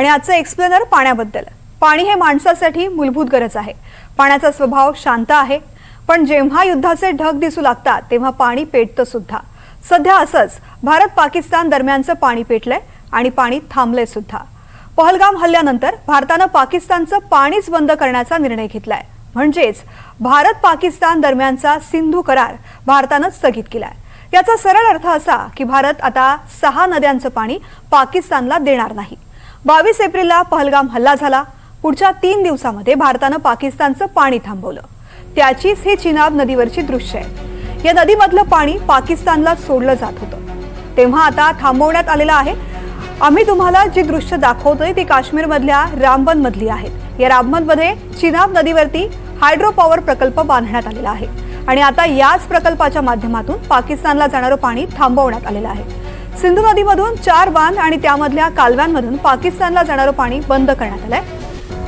आणि आजचं एक्सप्लेनर पाण्याबद्दल. पाणी हे माणसासाठी मूलभूत गरज आहे. पाण्याचा स्वभाव शांत आहे. पण जेव्हा युद्धाचे ढग दिसू लागतात तेव्हा पाणी पेटतं सुद्धा. सध्या असंच भारत पाकिस्तान दरम्यानचं पाणी पेटलंय आणि पाणी थांबलंय सुद्धा. पहलगाम हल्ल्यानंतर भारतानं पाकिस्तानचं पाणीच बंद करण्याचा निर्णय घेतलाय. म्हणजेच भारत पाकिस्तान दरम्यानचा सिंधू करार भारतानं स्थगित केलाय. याचा सरळ अर्थ असा की भारत आता सहा नद्यांचं पाणी पाकिस्तानला देणार नाही. बावीस एप्रिलला पहलगाम हल्ला झाला. पुढच्या तीन दिवसामध्ये भारतानं पाकिस्तानचं पाणी थांबवलं. त्याचीच ही चिनाब नदीवरची दृश्य आहे. या नदीमधलं पाणी पाकिस्तानला सोडलं जात होतं. तेव्हा आता थांबवण्यात आलेलं आहे. आम्ही तुम्हाला जी दृश्य दाखवतोय ती काश्मीरमधल्या रामबन मधली आहेत या रामबनमध्ये चिनाब नदीवरती हायड्रो पॉवर प्रकल्प बांधण्यात आलेला आहे. आणि आता याच प्रकल्पाच्या माध्यमातून पाकिस्तानला जाणारं पाणी थांबवण्यात आलेलं आहे. सिंधू नदीमधून चार बांध आणि त्यामधल्या कालव्यांमधून पाकिस्तानला जाणारं पाणी बंद करण्यात आलंय.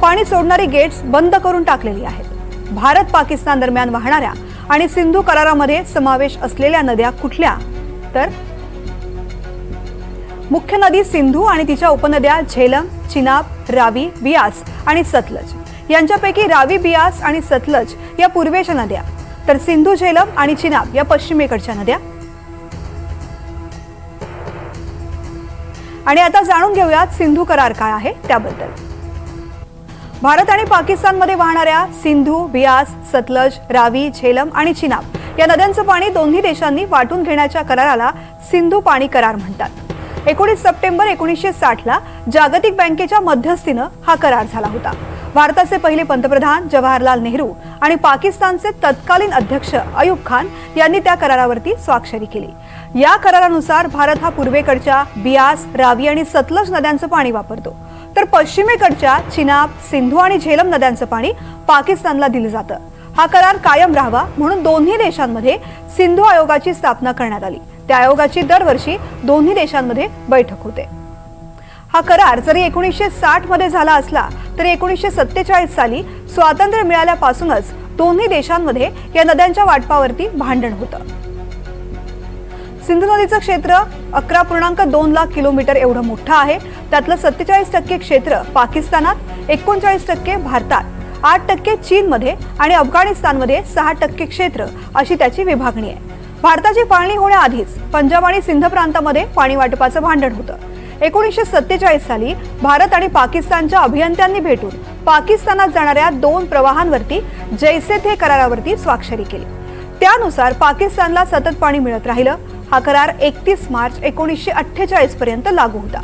पाणी सोडणारी गेट्स बंद करून टाकलेली आहेत. भारत पाकिस्तान दरम्यान वाहणाऱ्या आणि सिंधू करारामध्ये समावेश असलेल्या नद्या कुठल्या? तर मुख्य नदी सिंधू आणि तिच्या उपनद्या झेलम चिनाब रावी बियास आणि सतलज. यांच्यापैकी रावी बियास आणि सतलज या पूर्वेच्या नद्या. तर सिंधू झेलम आणि चिनाब या पश्चिमेकडच्या नद्या. आणि आता जाणून घेऊयात सिंधू करार काय आहे त्याबद्दल. भारत आणि पाकिस्तानमध्ये वाहणाऱ्या सिंधू बियास सतलज रावी झेलम आणि चिनाब या नद्यांचं पाणी दोन्ही देशांनी वाटून घेण्याच्या कराराला सिंधू पाणी करार म्हणतात. एकोणीस सप्टेंबर एकोणीसशे साठला जागतिक बँकेच्या मध्यस्थीनं हा करार झाला होता. भारताचे पहिले पंतप्रधान जवाहरलाल नेहरू आणि पाकिस्तानचे तत्कालीन अध्यक्ष अयुब खान यांनी त्या करारावरती स्वाक्षरी केली. या करारानुसार भारत हा पूर्वेकडच्या बियास रावी आणि सतलज नद्यांचं पाणी वापरतो. तर पश्चिमेकडच्या चिनाब सिंधू आणि झेलम नद्यांचं पाणी पाकिस्तानला दिलं जातं. हा करार कायम राहावा म्हणून दोन्ही देशांमध्ये सिंधू आयोगाची स्थापना करण्यात आली. त्या आयोगाची दरवर्षी दोन्ही देशांमध्ये बैठक होते. हा करार जरी एकोणीसशे साठमध्ये झाला असला तरी एकोणीसशे सत्तेचाळीस साली स्वातंत्र्य मिळाल्यापासूनच दोन्ही देशांमध्ये या नद्यांच्या वाटपावरती भांडण होतं. सिंधू नदीचं क्षेत्र अकरा पूर्णांक दोन लाख किलोमीटर एवढं मोठं आहे. त्यातलं सत्तेचाळीस टक्के क्षेत्र पाकिस्तानात एकोणचाळीस टक्के भारतात आठ टक्के चीनमध्ये आणि अफगाणिस्तानमध्ये सहा टक्के क्षेत्र अशी त्याची विभागणी आहे. भारताची फाळणी होण्याआधीच पंजाब आणि सिंध प्रांतामध्ये पाणी वाटपाचं भांडण होतं. एकोणीसशे सत्तेचाळीस साली भारत आणि पाकिस्तानच्या अभियंत्यांनी भेटून पाकिस्तानात जाणाऱ्या दोन प्रवाहांवरती जैसे थे करारावरती स्वाक्षरी केली. त्यानुसार पाकिस्तानला सतत पाणी मिळत राहिलं. हा करार एकतीस मार्च एकोणीसशे अठ्ठेचाळीस पर्यंत लागू होता.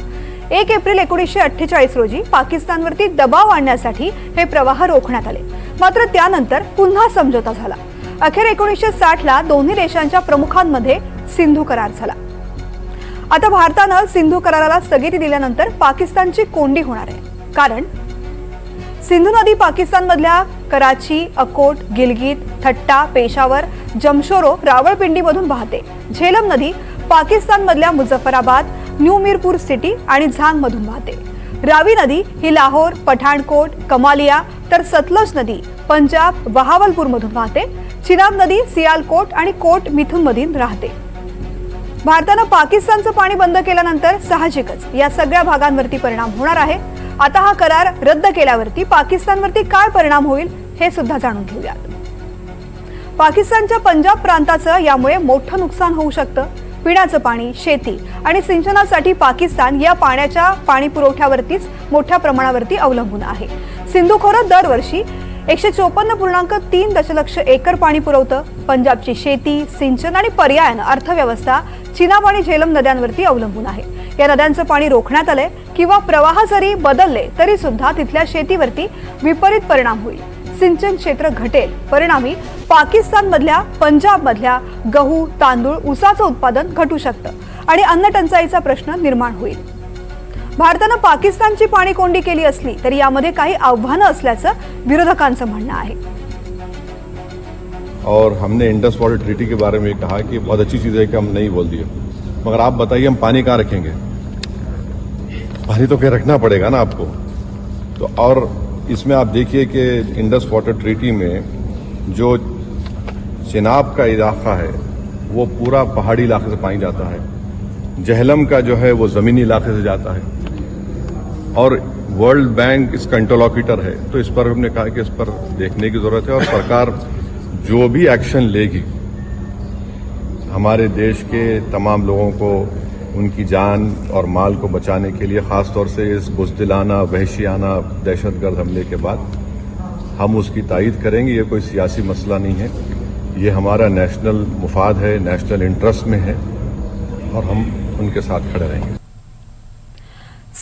एक एप्रिल एकोणीसशे अठ्ठेचाळीस रोजी पाकिस्तानवरती दबाव आणण्यासाठी हे प्रवाह रोखण्यात आले. मात्र त्यानंतर पुन्हा समझोता झाला. अखेर एकोणीसशे साठला दोन्ही देशांच्या प्रमुखांमध्ये सिंधू करार झाला. आता भारतानं सिंधू कराराला स्थगिती दिल्यानंतर पाकिस्तानची कोंडी होणार आहे. कारण सिंधू नदी पाकिस्तानमधल्या कराची अकोट गिलगित थट्टा पेशावर जमशोरो रावळपिंडीमधून वाहते. झेलम नदी पाकिस्तानमधल्या मुझफ्फराबाद न्यू मीरपूर सिटी आणि झांगमधून वाहते. रावी नदी ही लाहोर पठाणकोट कमालिया तर सतलज नदी पंजाब बहावलपूरमधून वाहते. चिनाब नदी सियालकोट आणि कोट मिथुनमधून राहते. भारतानं पाकिस्तानचं पाणी बंद केल्यानंतर साहजिकच या सगळ्या भागांवरती परिणाम होणार आहे. आता हा करार रद्द केल्यावरती पाकिस्तानवरती काय परिणाम होईल हे सुद्धा जाणून घेऊयात. पाकिस्तानच्या पंजाब प्रांताचं यामुळे मोठं नुकसान होऊ शकतं. पिण्याचं पाणी शेती आणि सिंचनासाठी पाकिस्तान या पाण्याच्या पाणी पुरवठ्यावरतीच मोठ्या प्रमाणावरती अवलंबून आहे. सिंधू खोरं दरवर्षी एकशे चोपन्न पूर्णांक तीन दशलक्ष एकर पाणी पुरवतं. पंजाबची शेती सिंचन आणि पर्यायानं अर्थव्यवस्था चिनाब आणि झेलम नद्यांवरती अवलंबून आहे. या नद्यांचं पाणी रोखण्यात आलंय किंवा प्रवाह जरी बदलले तरी सुद्धा तिथल्या शेतीवरती विपरीत परिणाम होईल. सिंचन क्षेत्र घटेल. परिणामी पाकिस्तानमधल्या पंजाबमधल्या गहू तांदूळ ऊसाचं उत्पादन घटू शकतं आणि अन्न टंचाईचा प्रश्न निर्माण होईल. भारतानं पाकिस्तानची पाणी कोंडी केली असली तरी यामध्ये काही आव्हानं असल्याचं विरोधकांचं म्हणणं आहे. और हमने इंडस वाटर ट्रीटी के बारे में कहा कि बहुत अच्छी चीज़ है कि हम नहीं बोल दिए। मगर आप बताइए हम पानी कहाँ रखेंगे? पानी तो कहीं रखना पड़ेगा ना आपको। तो और इसमें आप देखिए कि इंडस वाटर ट्रीटी में जो चिनाब का इलाका है वो पूरा पहाड़ी इलाके से पानी जाता है। जहलम का जो है वो ज़मीनी इलाके से जाता है। और वर्ल्ड बैंक इसका इंटरलॉक्यूटर है तो इस पर हमने कहा कि इस पर देखने की जरूरत है और सरकार जो भी एक्शन लेगी हमारे देश के तमाम लोगों को उनकी जान और माल को बचाने के लिए खासतौर से इस बुजदिलाना वहशियाना दहशतगर्द हमले के बाद हम उसकी तायद करेंगे ये कोई सियासी मसला नहीं है ये हमारा नेशनल मुफाद है नेशनल इंटरेस्ट में है और हम उनके साथ खड़े रहेंगे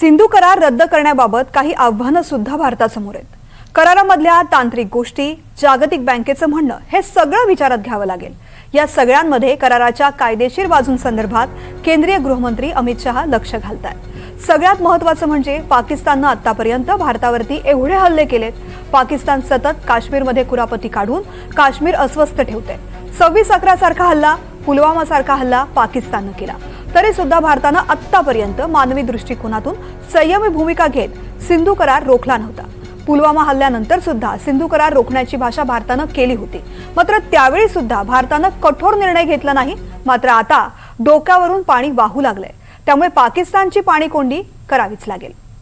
सिंधू करार रद्द करण्याबाबत काही आव्हानं सुद्धा भारतासमोर आहेत. करारामधल्या तांत्रिक गोष्टी जागतिक बँकेचं म्हणणं हे सगळं विचारात घ्यावं लागेल. या सगळ्यांमध्ये कराराच्या कायदेशीर बाजूंसंदर्भात केंद्रीय गृहमंत्री अमित शहा लक्ष घालतात सगळ्यात महत्वाचं म्हणजे पाकिस्ताननं आतापर्यंत भारतावरती एवढे हल्ले केलेत. पाकिस्तान सतत काश्मीरमध्ये कुरापती काढून काश्मीर अस्वस्थ ठेवते सव्वीस अकरा सारखा हल्ला पुलवामा सारखा हल्ला पाकिस्ताननं केला. तरी सुद्धा भारतानं आत्तापर्यंत मानवी दृष्टिकोनातून संयमी भूमिका घेत सिंधू करार रोखला नव्हता. पुलवामा हल्ल्यानंतर सुद्धा सिंधू करार रोखण्याची भाषा भारतानं केली होती. मात्र त्यावेळी सुद्धा भारतानं कठोर निर्णय घेतला नाही मात्र आता डोक्यावरून पाणी वाहू लागलंय. त्यामुळे पाकिस्तानची पाणी कोंडी करावीच लागेल.